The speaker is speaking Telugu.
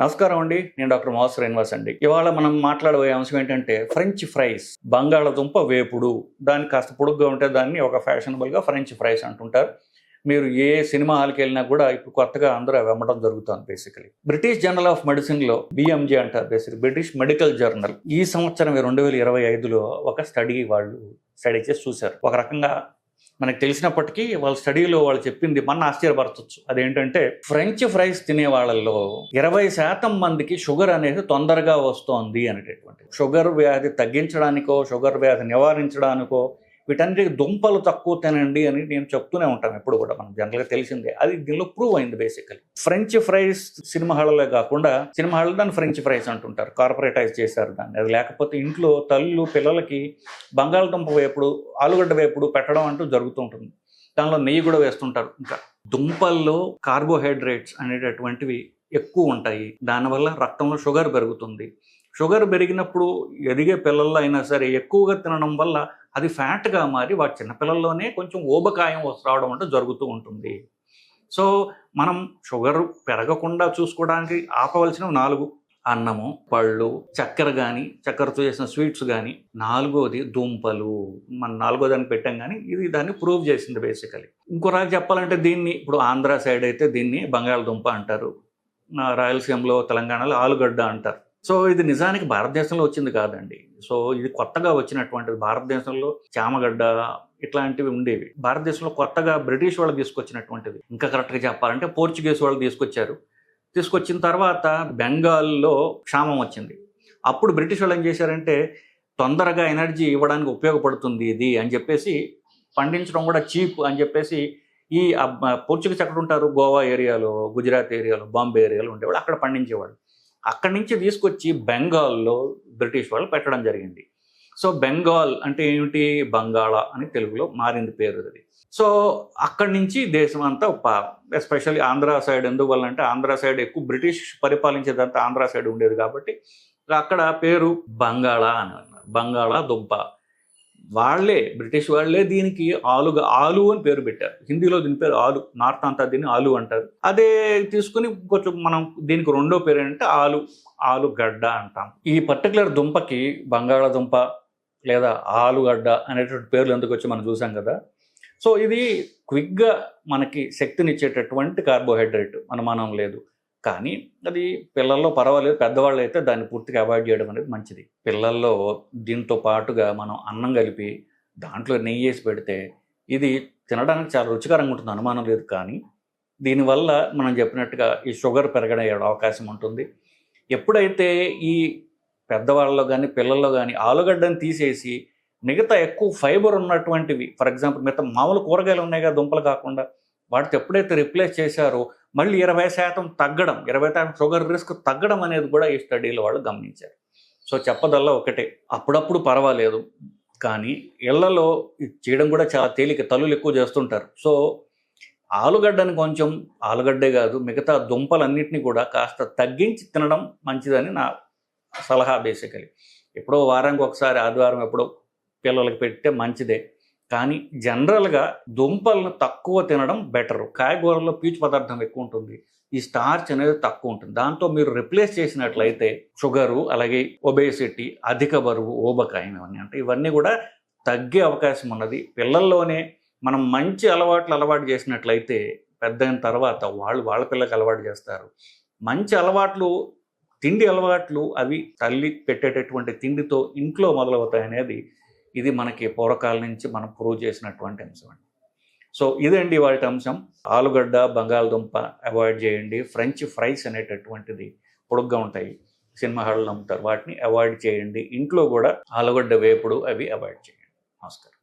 నమస్కారం అండి. నేను డాక్టర్ మోహన్ శ్రీనివాస్ అండి. ఇవాళ మనం మాట్లాడబోయే అంశం ఏంటంటే ఫ్రెంచ్ ఫ్రైస్ బంగాళదుంప వేపుడు. దాన్ని కాస్త పొడుగ్గా ఉంటే దాన్ని ఒక ఫ్యాషనబుల్గా ఫ్రెంచ్ ఫ్రైస్ అంటుంటారు. మీరు ఏ సినిమా హాల్కి వెళ్ళినా కూడా ఇప్పుడు కొత్తగా అందరూ అవి అమ్మడం జరుగుతుంది బేసికలీ బ్రిటిష్ జర్నల్ ఆఫ్ మెడిసిన్లో బిఎంజే అంటారు బేసిక్ బ్రిటిష్ మెడికల్ జర్నల్ ఈ సంవత్సరం రెండు వేల ఇరవై ఐదులో ఒక స్టడీ వాళ్ళు స్టడీ చేసి చూశారు. ఒక రకంగా మనకు తెలిసినప్పటికీ వాళ్ళ స్టడీలో వాళ్ళు చెప్పింది మన ఆశ్చర్యపరచవచ్చు అదేంటంటే ఫ్రెంచ్ ఫ్రైస్ తినే వాళ్ళల్లో ఇరవై శాతం మందికి షుగర్ అనేది తొందరగా వస్తోంది అనేటటువంటి షుగర్ వ్యాధి తగ్గించడానికో షుగర్ వ్యాధి నివారించడానికో వీటన్నిటికి దుంపలు తక్కువ తినండి అని నేను చెప్తూనే ఉంటాను ఎప్పుడు కూడా. మనం జనరల్గా తెలిసిందే. అది దీనిలో ప్రూవ్ అయింది బేసికలీ ఫ్రెంచ్ ఫ్రైస్ సినిమా హాళ్ళలో కాకుండా సినిమా హాల్లో దాన్ని ఫ్రెంచ్ ఫ్రైస్ అంటుంటారు. కార్పొరేటైజ్ చేశారు దాన్ని. అది లేకపోతే ఇంట్లో తల్లు పిల్లలకి బంగాళదుంప వేపుడు ఆలుగడ్డ వేపుడు పెట్టడం అంటూ జరుగుతూ ఉంటుంది. దానిలో నెయ్యి కూడా వేస్తుంటారు. ఇంకా దుంపల్లో కార్బోహైడ్రేట్స్ అనేటటువంటివి ఎక్కువ ఉంటాయి. దానివల్ల రక్తంలో షుగర్ పెరుగుతుంది. షుగర్ పెరిగినప్పుడు ఎదిగే పిల్లల్లో అయినా సరే ఎక్కువగా తినడం వల్ల అది ఫ్యాట్గా మారి వాటి చిన్నపిల్లల్లోనే కొంచెం ఊబకాయం వస్తు రావడం అంటే జరుగుతూ ఉంటుంది. సో మనం షుగర్ పెరగకుండా చూసుకోవడానికి ఆపవలసిన నాలుగు. అన్నము పళ్ళు చక్కెర కానీ చక్కెరతో చేసిన స్వీట్స్ కానీ నాలుగోది దుంపలు. మన నాలుగో దానికి పెట్టాం కానీ ఇది దాన్ని ప్రూవ్ చేసింది బేసికలీ. ఇంకో రాజు చెప్పాలంటే దీన్ని ఇప్పుడు ఆంధ్ర సైడ్ అయితే దీన్ని బంగాళదుంప అంటారు. రాయలసీమలో తెలంగాణలో ఆలుగడ్డ అంటారు. సో ఇది నిజానికి భారతదేశంలో వచ్చింది కాదండి. సో ఇది కొత్తగా వచ్చినటువంటిది. భారతదేశంలో చామగడ్డ ఇట్లాంటివి ఉండేవి. భారతదేశంలో కొత్తగా బ్రిటిష్ వాళ్ళు తీసుకొచ్చినటువంటిది. ఇంకా కరెక్ట్గా చెప్పాలంటే పోర్చుగీస్ వాళ్ళు తీసుకొచ్చారు. తీసుకొచ్చిన తర్వాత బెంగాల్లో క్షామం వచ్చింది. అప్పుడు బ్రిటిష్ వాళ్ళు ఏం చేశారంటే తొందరగా ఎనర్జీ ఇవ్వడానికి ఉపయోగపడుతుంది ఇది అని చెప్పేసి పండించడం కూడా చీప్ అని చెప్పేసి ఈ పోర్చుగీస్ ఎక్కడ ఉంటారు గోవా ఏరియాలో గుజరాత్ ఏరియాలో బాంబే ఏరియాలో ఉండేవాళ్ళు. అక్కడ పండించేవాళ్ళు. అక్కడి నుంచి తీసుకొచ్చి బెంగాల్లో బ్రిటిష్ వాళ్ళు పెట్టడం జరిగింది. సో బెంగాల్ అంటే ఏమిటి? బంగాళ అని తెలుగులో మారింది పేరు అది. సో అక్కడి నుంచి దేశం అంతా ఎస్పెషల్లీ ఆంధ్ర సైడ్ ఎందువల్ల అంటే ఆంధ్ర సైడ్ ఎక్కువ బ్రిటిష్ పరిపాలించేదంతా ఆంధ్ర సైడ్ ఉండేది కాబట్టి అక్కడ పేరు బంగాళ అని అన్నారు. బంగాళ దుంప వాళ్ళే బ్రిటిష్ వాళ్ళే దీనికి ఆలుగా ఆలు అని పేరు పెట్టారు. హిందీలో దీని పేరు ఆలు నార్త్ అంతా దీన్ని ఆలు అంటారు. అదే తీసుకుని కొంచెం మనం దీనికి రెండో పేరు ఏంటంటే ఆలు ఆలుగడ్డ అంటాం. ఈ పర్టికులర్ దుంపకి బంగాళాదుంప లేదా ఆలుగడ్డ అనేటువంటి పేర్లు ఎందుకు వచ్చి మనం చూసాం కదా. సో ఇది క్విక్గా మనకి శక్తినిచ్చేటటువంటి కార్బోహైడ్రేట్ అనుమానం లేదు. కానీ అది పిల్లల్లో పర్వాలేదు. పెద్దవాళ్ళు అయితే దాన్ని పూర్తిగా అవాయిడ్ చేయడం అనేది మంచిది. పిల్లల్లో దీంతో పాటుగా మనం అన్నం కలిపి దాంట్లో నెయ్యి వేసి పెడితే ఇది తినడానికి చాలా రుచికరంగా ఉంటుంది అనుమానం లేదు. కానీ దీనివల్ల మనం చెప్పినట్టుగా ఈ షుగర్ పెరగడం అవకాశం ఉంటుంది. ఎప్పుడైతే ఈ పెద్దవాళ్ళలో కానీ పిల్లల్లో కానీ ఆలుగడ్డను తీసేసి మిగతా ఎక్కువ ఫైబర్ ఉన్నటువంటివి ఫర్ ఎగ్జాంపుల్ మిగతా మామూలు కూరగాయలు ఉన్నాయి కదా దుంపలు కాకుండా వాటితో ఎప్పుడైతే రిప్లేస్ చేశారో మళ్ళీ ఇరవై శాతం తగ్గడం ఇరవై శాతం షుగర్ రిస్క్ తగ్గడం అనేది కూడా ఈ స్టడీలో వాళ్ళు గమనించారు. సో చెప్పదల్లా ఒకటే అప్పుడప్పుడు పర్వాలేదు కానీ ఇళ్ళలో ఇది చేయడం కూడా చాలా తేలిక తల్లులు ఎక్కువ చేస్తుంటారు. సో ఆలుగడ్డని కొంచెం ఆలుగడ్డే కాదు మిగతా దుంపలన్నింటినీ కూడా కాస్త తగ్గించి తినడం మంచిదని నా సలహా బేసికలీ ఎప్పుడో వారానికి ఒకసారి ఆదివారం ఎప్పుడో పిల్లలకి పెడితే మంచిదే. కానీ జనరల్గా దుంపలను తక్కువ తినడం బెటరు. కాయగూరల్లో పీచు పదార్థం ఎక్కువ ఉంటుంది. ఈ స్టార్చ్ అనేది తక్కువ ఉంటుంది. దాంతో మీరు రిప్లేస్ చేసినట్లయితే షుగరు అలాగే ఒబేసిటీ అధిక బరువు ఓబకాయం ఇవన్నీ అంటే ఇవన్నీ కూడా తగ్గే అవకాశం ఉన్నది. పిల్లల్లోనే మనం మంచి అలవాట్లు అలవాటు చేసినట్లయితే పెద్ద అయిన తర్వాత వాళ్ళు వాళ్ళ పిల్లకి అలవాటు చేస్తారు. మంచి అలవాట్లు తిండి అలవాట్లు అవి తల్లి పెట్టేటటువంటి తిండితో ఇంట్లో మొదలవుతాయనేది ఇది మనకి పూర్వకాలం నుంచి మనం ప్రూవ్ చేసినటువంటి అంశం అండి. సో ఇదండి వాటి అంశం. ఆలుగడ్డ బంగాళదుంప అవాయిడ్ చేయండి. ఫ్రెంచ్ ఫ్రైస్ అనేటటువంటిది పొడుగ్గా ఉంటాయి. సినిమా హాల్లో అమ్ముతారు వాటిని అవాయిడ్ చేయండి. ఇంట్లో కూడా ఆలుగడ్డ వేపుడు అవి అవాయిడ్ చేయండి. నమస్కారం.